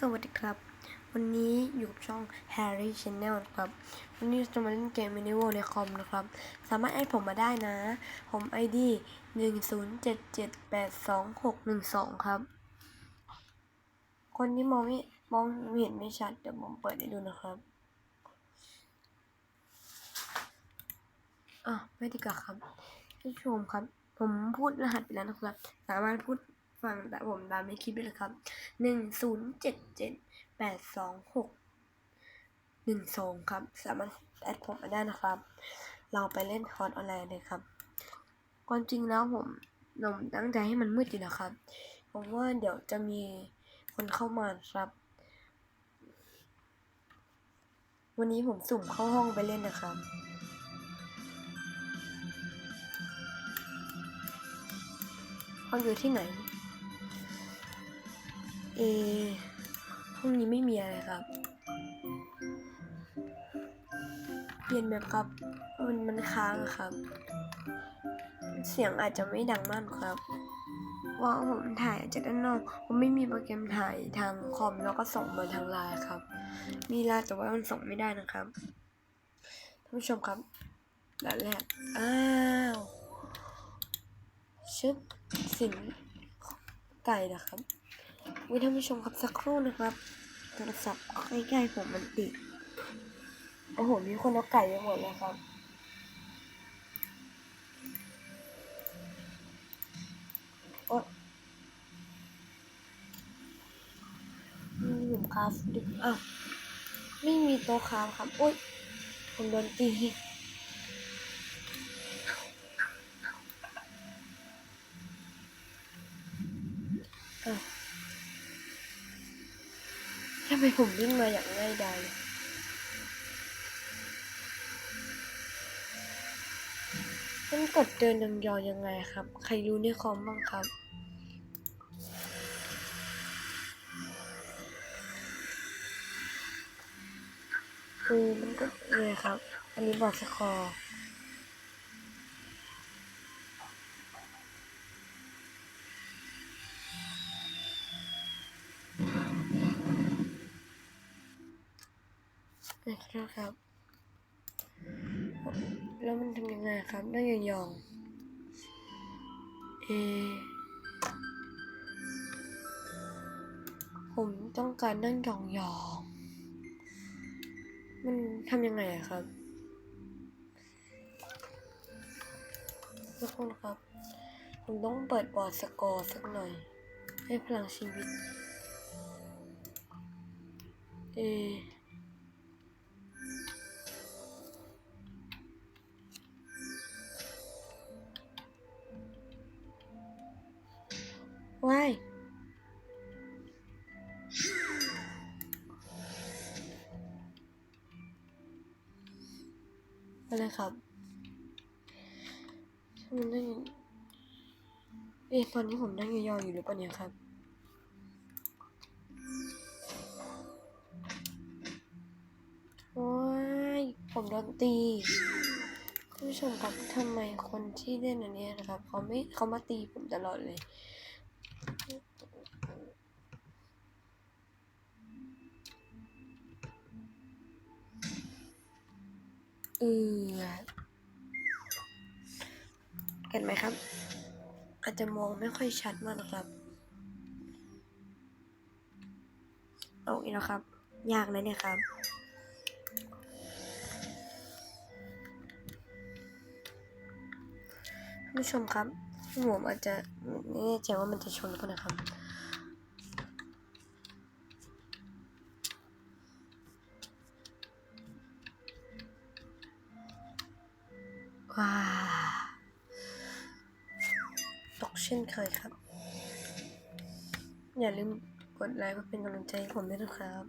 สวัสดีครับ วันนี้อยู่กับช่อง Harry Channel ครับ วันนี้จะมาเล่นเกม m i n i w o ในคอมนะครับ สามารถแอดผมมาได้นะ ผม ID 10778261ครับ คนที่มองไม่มองไม่เห็นไม่ชัด เดี๋ยวผมเปิดให้ดูนะครับอะไม่ดีกว่าครับผู้ชมครับ ผมพูดรหัสไปแล้วนะครับ สามารถพูด ฟังแต่ผมตามในคลิปได้เลยครับหนึ่งศูนย์เจ็ดเจ็ดแปดสองหกหนึ่งสองครับ สามารถแอดผมมาได้นะครับ เราไปเล่นคอร์สออนไลน์เลยครับความจริงแล้วผมผมตั้งใจให้มันมืดอยู่นะครับ ผมว่าเดี๋ยวจะมีคนเข้ามาครับ วันนี้ผมสุ่มเข้าห้องไปเล่นนะครับห้องอยู่ที่ไหน เอห้องนี้ไม่มีอะไรครับ เปลี่ยนแบบครับ มันมันค้างครับ เสียงอาจจะไม่ดังมากครับว่าผมถ่ายจากด้านนอก ผมไม่มีโปรแกรมถ่ายทางคอมแล้วก็ส่งมาทางไลน์ครับ มีไลน์แต่ว่ามันส่งไม่ได้นะครับท่านผู้ชมครับด่านแรกอ้าวชึบสินไก่นะครับ วิท่านผู้ชมครับสักครู่นะครับ โทรศัพท์ใกล้ๆผมมันติด โอ้โห มีคนเอาไก่ไปหมดเลยครับ โอ๊ยมีหนุ่มคาฟดิอ้าวไม่มีโต๊ะคาฟครับ โอ๊ยผมโดนตีอ้าวทำไมผมวิ่งมาอย่างง่ายดายมันกดเดินยองๆยังไงครับ ใครรู้ในคอมบ้างครับคือมันก็เลยครับ อันนี้บอกสกอร์ นะครับ แล้วมันทำยังไงครับนั่งยองๆเอผมต้องการนั่งยองๆมันทำยังไงอะครับ ทุกคนครับ ผมต้องเปิดบอร์ดสกอร์สักหน่อย ให้พลังชีวิต เอ ว้ายอะไรครับทำไมนั่งเอ๊ะตอนนี้ผมนั่งยองๆอยู่หรือเปล่าเนี่ยครับโอ้ยผมโดนตีคุณผู้ชมครับทำไมคนที่เล่นอันนี้นะครับ เขาไม่เขามาตีผมตลอดเลย เออเห็นไหมครับ อาจจะมองไม่ค่อยชัดมากนะครับ เอาอีกแล้วครับ ยากนะเนี่ยครับผู้ชมครับผมอาจจะไม่แน่ใจว่ามันจะชนกันนะครับ ว้าตกเช่นเคยครับ อย่าลืมกดไลค์เพื่อเป็นกำลังใจให้ผมด้วยนะครับ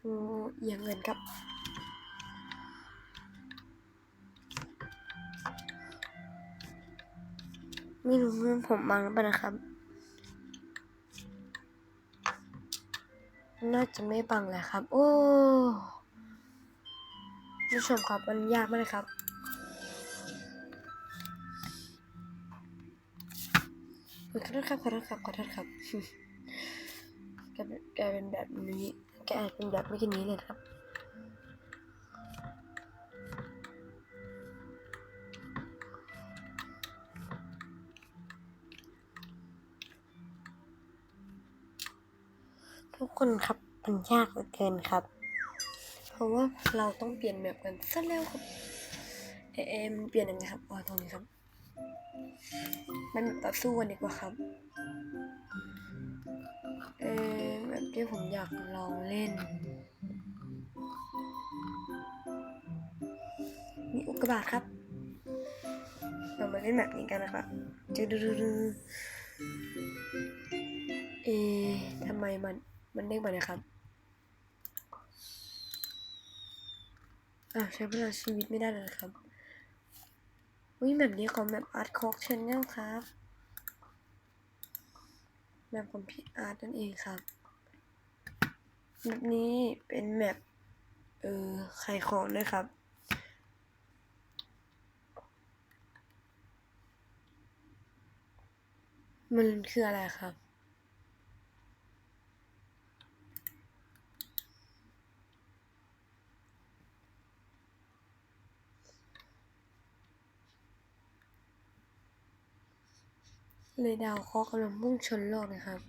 โอ้เอียงเงินครับไม่รู้เรื่องผมบังหรือเปล่านะครับ น่าจะไม่บังแหละครับ โอ้ผู้ชมครับมันยากมากเลยครับขอโทษครับขอโทษครับขอโทษครับแกเป็นแกเป็นแบบนี้ แกอาจเป็นแบบเมื่อกี้นี้เลยครับทุกคนครับ มันยากเหลือเกินครับ เพราะว่าเราต้องเปลี่ยนแบบกันซะแล้วครับเอเอ็มเปลี่ยนยังไงครับอ๋อตรงนี้ครับ มันแบบต่อสู้กันดีกว่าครับ เออแบบที่ผมอยากลองเล่น มีอุกกาบาตครับ เรามาเล่นแบบนี้กันนะครับจะดูดูดูเอะทำไมมัน มันเด้งมาเนี่ยครับ อ้าวใช้พลังชีวิตไม่ได้เลยครับอุ้ยแบบนี้ของแบบอาร์ตคอกชแนลครับแบบของพี่อาร์ตนั่นเองครับแบบนี้เป็นแมปเออขายของด้วยครับมันคืออะไรครับ เลยดาวเคราะห์กำลังมุ่งชนโลกนะครับ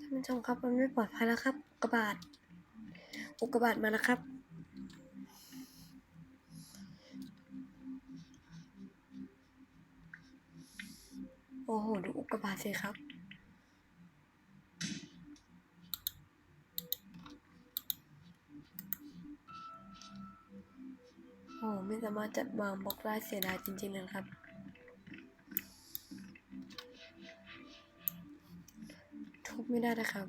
ท่านผู้ชมครับมันไม่ปลอดภัยแล้วครับอุกกาบาตอุกกาบาตมาแล้วครับโอ้โห ดูอุกกาบาตสิครับ โอ้ไม่สามารถจัดวางบล็อกได้เสียดายจริงๆเลยครับ ทุบไม่ได้นะครับ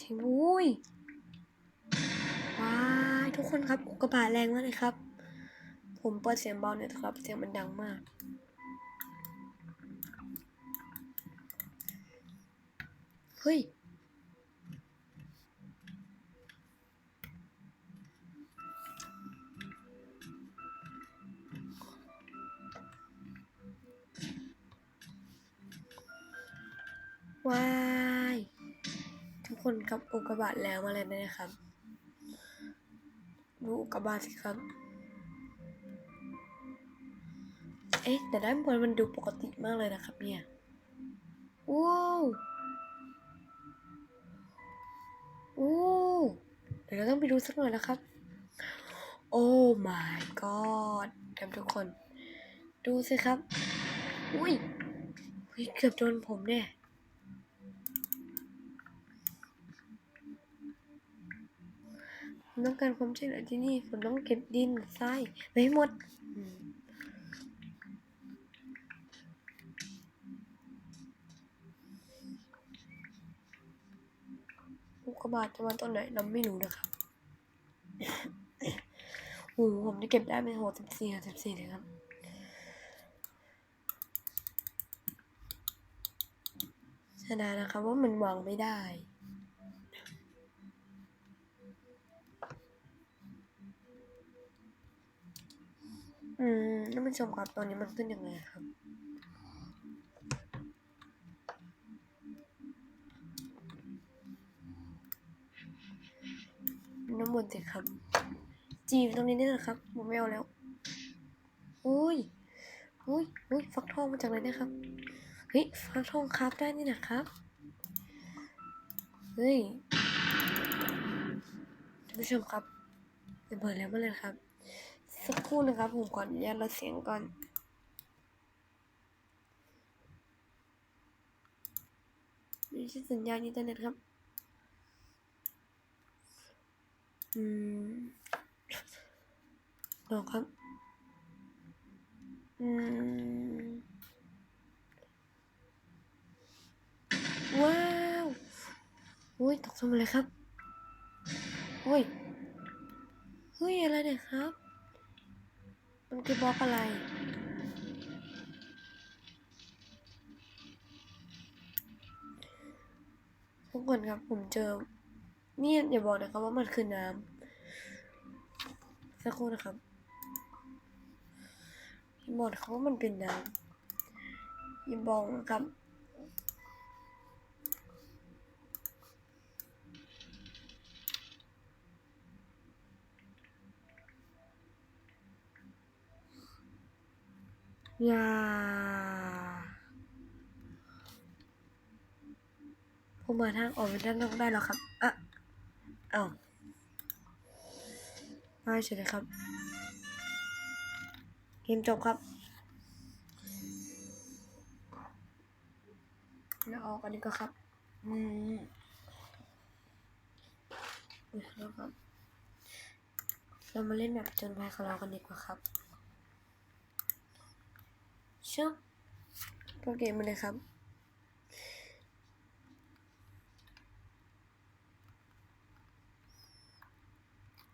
ทิ้งอุ้ยว้ายทุกคนครับอุกกาบาตแรงมากเลยครับ ผมเปิดเสียงเบาเนี่ยครับ เสียงมันดังมากเฮ้ย ว้าย ทุกคนครับอุกกาบาตแล้วมาแล้วนะครับ ดูอุกกาบาตสิครับ เอ๊ะ แต่ด้านบนมันดูปกติมากเลยนะครับเนี่ย ว้าวโอ้เดี๋ยวเราต้องไปดูสักหน่อยนะครับ โอ้ my god ครับทุกคน ดูสิครับ อุ้ยอุ้ยเกือบโดนผมเนี่ย ผมต้องการความช่วยเหลือที่นี่ ผมต้องเก็บดินทรายไปให้หมดอุกกาบาตจะมาตอนไหนเราไม่รู้นะครับโอ้โหผมจะเก็บได้เป็นหัวสิบสี่สิบสี่เลยครับชนะนะครับว่ามันวางไม่ได้ อืมท่าน ผู้ชมครับตอนนี้มันขึ้นยังไงครับน้ำมนต์สิครับ จีบตรงนี้นี่นะครับผมไม่เอาแล้วอุ้ยอุ้ยอุ้ยฟักทองมาจากไหนเนะครับเฮ้ยฟักทองครับได้นี่นะครับเฮ้ยท่านผู้ชมครับจะเปิดแล้วเมื่อไรครับ สักครู่นะครับ ผมขออนุญาตลดเสียงก่อนนี่ใช่สัญญาณอินเทอร์เน็ตครับ อืมลอครับ อืม ว้าวอุ้ย ตกลงมาเลยครับอุ้ยเฮ้ย อะไรเนี่ยครับ มันคือบล็อกอะไร ทุกคนครับผมเจอ นี่อย่าบอกนะครับว่ามันคือน้ำสักครู่นะครับยิบอกนะครับว่ามันเป็นน้ำยิบอกนะครับ ยาผมมาทางออกไปด้านนอกได้แล้วครับอะเอ้าไม่ใช่เลยครับเกมจบครับแล้วออกกันดีกว่าครับ อืมแล้วครับ เรามาเล่นแบบจนภัยของเรากันดีกว่าครับ ชึบก็เกมมาเลยครับ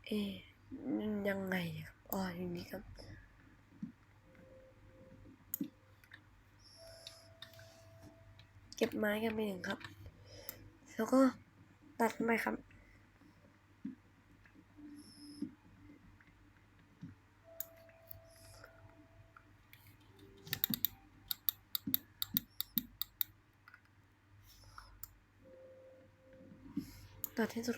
เอ๊ยังไงครับอ๋ออย่างนี้ครับเก็บไม้กันไปหนึ่งครับ แล้วก็ตัดไมครับ ตัดที่สุ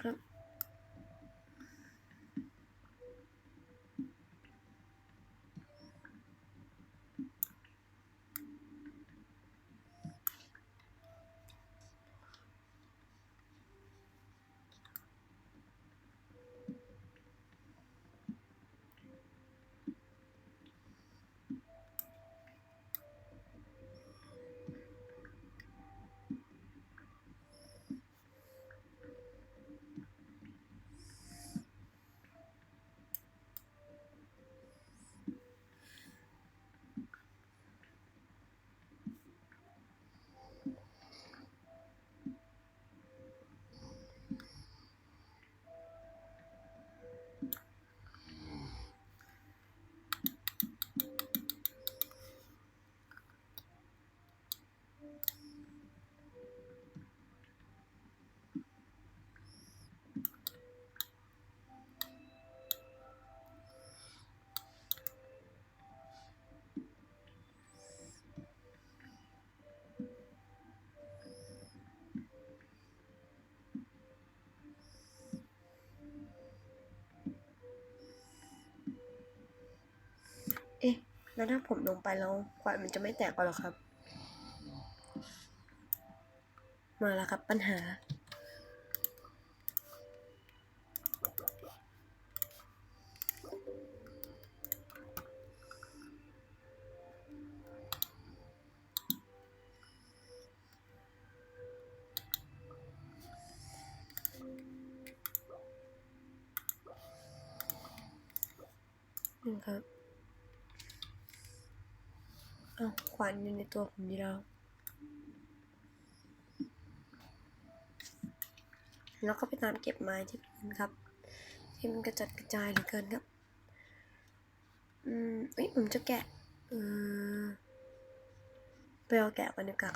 แล้วถ้าผมลงไปแล้วควานมันจะไม่แตกก็หรอครับ มาแล้วครับปัญหา อ้าวขวานอยู่ในตัวผมอยู่แล้วแล้วก็ไปตามเก็บไม้ที่พื้นครับ ที่มันกระจัดกระจายเหลือเกินครับ อืมเอ้ยผมจะแกะ เออไปเอาแกะกันดีกว่า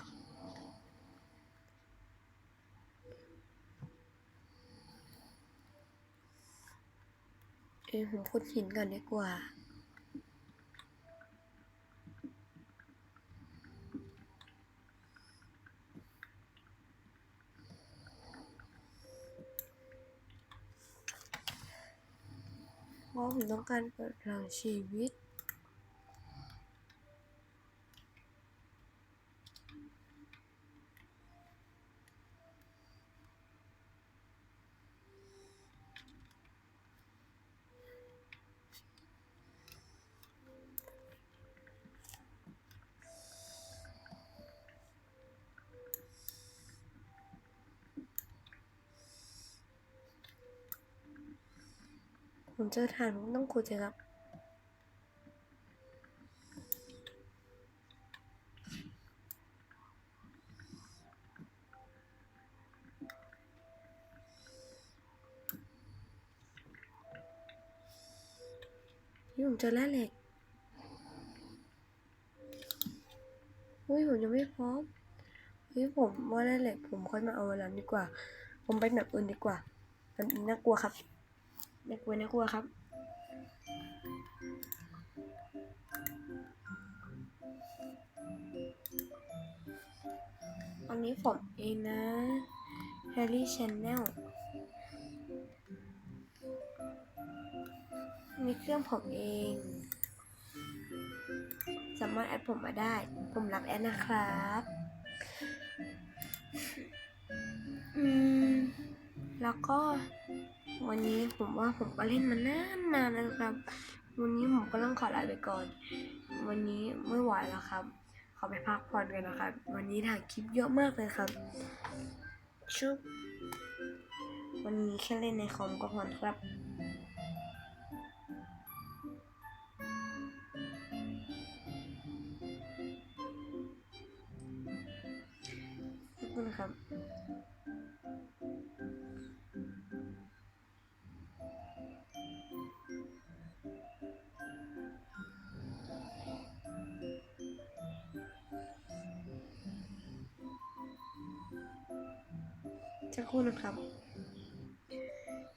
เอ้ยผมพูดหินกันดีกว่า เพราะผมต้องการเปิดพลังชีวิต ผมเจอฐานผมต้องขุดสิครับนี่ผมเจอแร่เหล็ก อุ้ยผมยังไม่พร้อมเฮ้ยผมว่าได้เหล็กผมค่อยมาเอาวันนั้นดีกว่า ผมไปแบบอื่นดีกว่าแบบนี้น่ากลัวครับ น่ากลัวน่ากลัวครับอันนี้ผมเองนะ Harry Channel มีเครื่องผมเอง สามารถแอดผมมาได้ ผมรับแอดนะครับอืมแล้วก็ วันนี้ผมว่าผมก็เล่นมานานนานแล้วนะครับ วันนี้ผมก็ต้องขอลาไปก่อน วันนี้ไม่ไหวแล้วครับ ขอไปพักผ่อนกันนะครับ วันนี้ถ่ายคลิปเยอะมากเลยครับ ชุบ วันนี้แค่เล่นในคอมก็พอครับขอบคุณครับ จะครู่นะครับ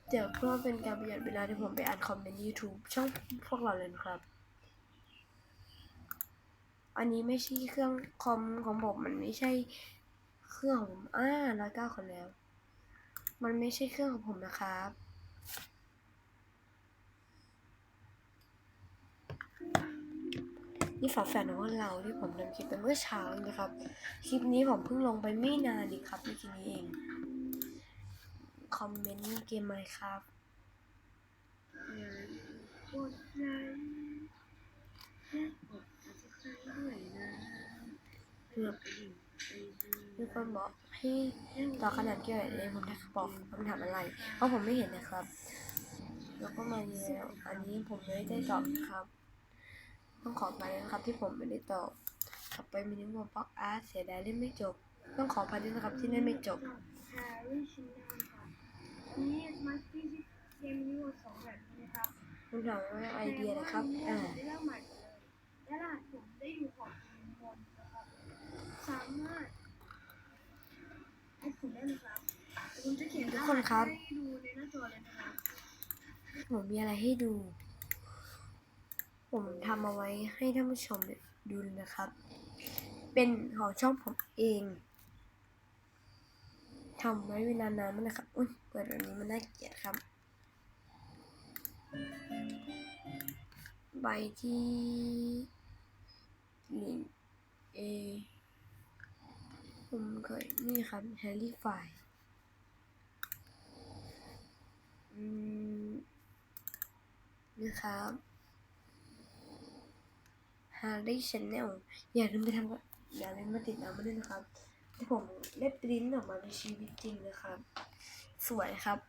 เดี๋ยวเพื่อเป็นการประหยัดเวลาที่ผมไปอ่านคอมเมนต์ YouTube ช่องพวกเราเลยนะครับ อันนี้ไม่ใช่เครื่องคอมของผมมันไม่ใช่เครื่องของผมอ่าร้อยเก้าคนแล้ว มันไม่ใช่เครื่องของผมนะครับ นี่ฝาแฝดของเราที่ผมทำคลิปไปเมื่อเช้านะครับ คลิปนี้ผมเพิ่งลงไปไม่นานดีครับเมื่อกี้นี้เอง คอมเมนต์เกมไหมครับกดไลค์กดซับสไครต์ด้วยนะเพื่อมีคนบอกให้ต่อขนาดเกี่ยวกับเลยผมทักบอกคำถามอะไร เพราะผมไม่เห็นนะครับ แล้วก็มาแล้วอันนี้ผมไม่ได้ตอบครับ ต้องขอไปนะครับที่ผมไม่ได้ตอบกลับไปมินิมอลบ็อกอาร์ตเสียดายเล่นไม่จบ ต้องขออภัยด้วยนะครับที่เล่นไม่จบแฮร์รี่ชินแนลค่ะนี่มาสตี้เกมนี้มีสองแบบนะครับคุณถามว่าไอเดียนะครับแต่อ่าว่าอันนี้ผมได้เริ่มใหม่หมดเลยและรหัสผมได้อยู่ของทีมบนนะครับสามารถแอดผมได้เลยครับผมจะเขียนรหัสให้ดูในหน้าจอเลยนะครับผมมีอะไรให้ดู ผมทำเอาไว้ให้ท่านผู้ชมดูนะครับ เป็นของช่องผมเองทำไว้เวลานานมากนะครับ อุ้ยเปิดแบบนี้มันน่าเกลียดครับ ใบที่ลิงเอผมเคยนี่ครับแฮร์รี่ไฟอืมนี่ครับ ฮารี่ชแนลอย่าลืมไปทำอย่าลืมมาติดตามมาด้วยนะครับ ที่ผมเล็บลิ้นออกมาในชีวิตจริงนะครับ สวยครับ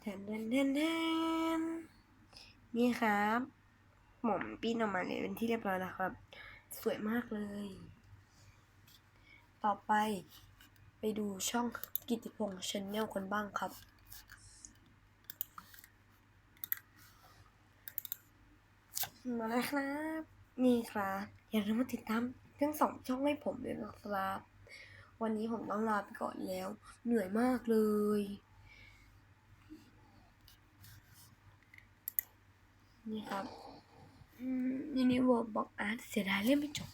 แทนแทนแทนแทนนี่ครับผมปิ้นออกมาเลยเป็นที่เรียบร้อยแล้วครับ สวยมากเลย ต่อไปไปดูช่องกิติพงษ์ชแนลกันบ้างครับ มาแล้วครับ นี่ครับอย่าลืมมาติดตามทั้งสองช่องให้ผมด้วยนะครับ วันนี้ผมต้องลาไปก่อนแล้ว เหนื่อยมากเลย นี่ครับมินิวอลบอกอาร์ตเสียดายเล่นไม่จบ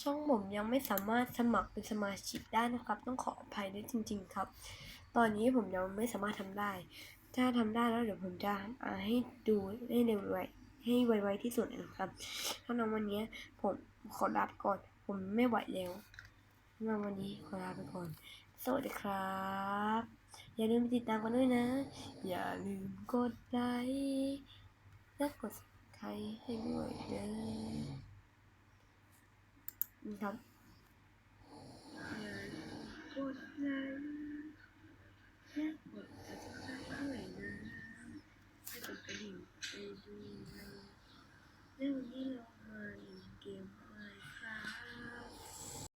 ช่องผมยังไม่สามารถสมัครเป็นสมาชิกได้นะครับ ต้องขออภัยด้วยจริง ๆ ครับ ตอนนี้ผมยังไม่สามารถทำได้ ถ้าทำได้แล้วเดี๋ยวผมจะให้ดูให้เร็วไวให้ไวๆที่สุดนะครับถ้าน้องวันนี้ผมขอลาไปก่อน ผมไม่ไหวแล้วสำหรับวันนี้ขอลาไปก่อน สวัสดีครับ อย่าลืมติดตามกันด้วยนะ อย่าลืมกดไลค์และกด subscribe ให้ด้วยเด้อนี่ครับกดไลค์ 没有医疗